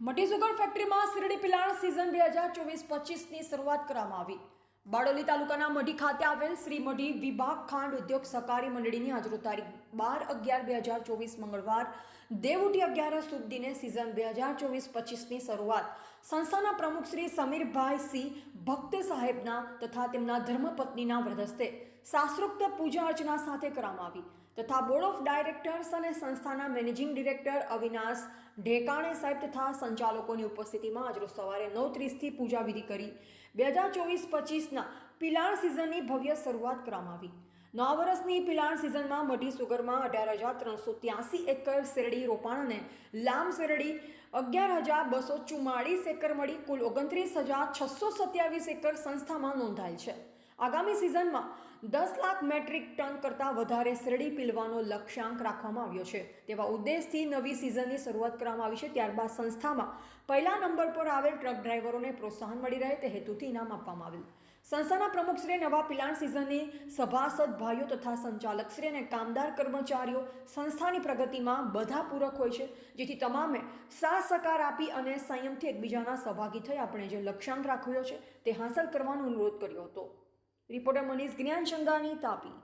મટી ફેક્ટરીમાં શેરડી પિલાણ સિઝન બે હજાર ચોવીસ પચીસની શરૂઆત કરવામાં આવી. બારડોલી તાલુકાના મઢી ખાતે આવેલ શ્રી મઢી વિભાગ ખાંડ ઉદ્યોગ સહકારી મંડળીની આજરો તારીખ બાર અગિયાર બે હજાર ચોવીસ મંગળવાર દેવઉટી અગિયારસ સુધીને સિઝન બે હજાર ચોવીસ પચીસની શરૂઆત. સંસ્થાના પ્રમુખ શ્રી સમીરભાઈ સિંહ ભક્ત સાહેબના તથા તેમના ધર્મપત્નીના વ્રદસ્તે. શાસ્ત્રોક્ત પૂજા અર્ચના સાથે કરવામાં આવી. તથા બોર્ડ ઓફ ડાયરેક્ટર્સ અને સંસ્થાના મેનેજિંગ ડિરેક્ટર અવિનાશ ઢેકાણે સાહેબ તથા સંચાલકોની ઉપસ્થિતિમાં આજરોજ સવારે નવ ત્રીસથી પૂજા વિધિ કરી. બે હજાર ચોવીસ પચીસના પિલાણ સિઝનની ભવ્ય શરૂઆત કરવામાં આવી. નવા વર્ષની પિલાણ સિઝનમાં મઢી સુગરમાં અઢાર હજાર ત્રણસો ત્યાસી એકર શેરડી રોપાણ અને લામ શેરડી અગિયાર હજાર બસો ચુમ્માળીસ એકર મળી કુલ ઓગણત્રીસ હજાર છસો સત્યાવીસ એકર સંસ્થામાં નોંધાયેલ છે. આગામી સિઝનમાં દસ લાખ મેટ્રિક ટન કરતાં વધારે શેરડી પીલવાનો લક્ષ્યાંક રાખવામાં આવ્યો છે. તેવા ઉદ્દેશથી નવી સિઝનની શરૂઆત કરવામાં આવી છે. ત્યારબાદ સંસ્થામાં પહેલા નંબર પર આવેલ ટ્રક ડ્રાઈવરોને પ્રોત્સાહન મળી રહે તે હેતુથી ઇનામ આપવામાં આવેલ. સંસ્થાના પ્રમુખશ્રીએ નવા પિલાણ સિઝનની સભાસદ ભાઈઓ તથા સંચાલકશ્રી અને કામદાર કર્મચારીઓ સંસ્થાની પ્રગતિમાં બધા પૂરક હોય છે, જેથી તમામે સાથ સહકાર આપી અને સંયમથી એકબીજાના સહભાગી થઈ આપણે જે લક્ષ્યાંક રાખ્યો છે તે હાંસલ કરવાનો અનુરોધ કર્યો હતો. રિપોર્ટર મનીષ જ્ઞાન ચંગાની તાપી.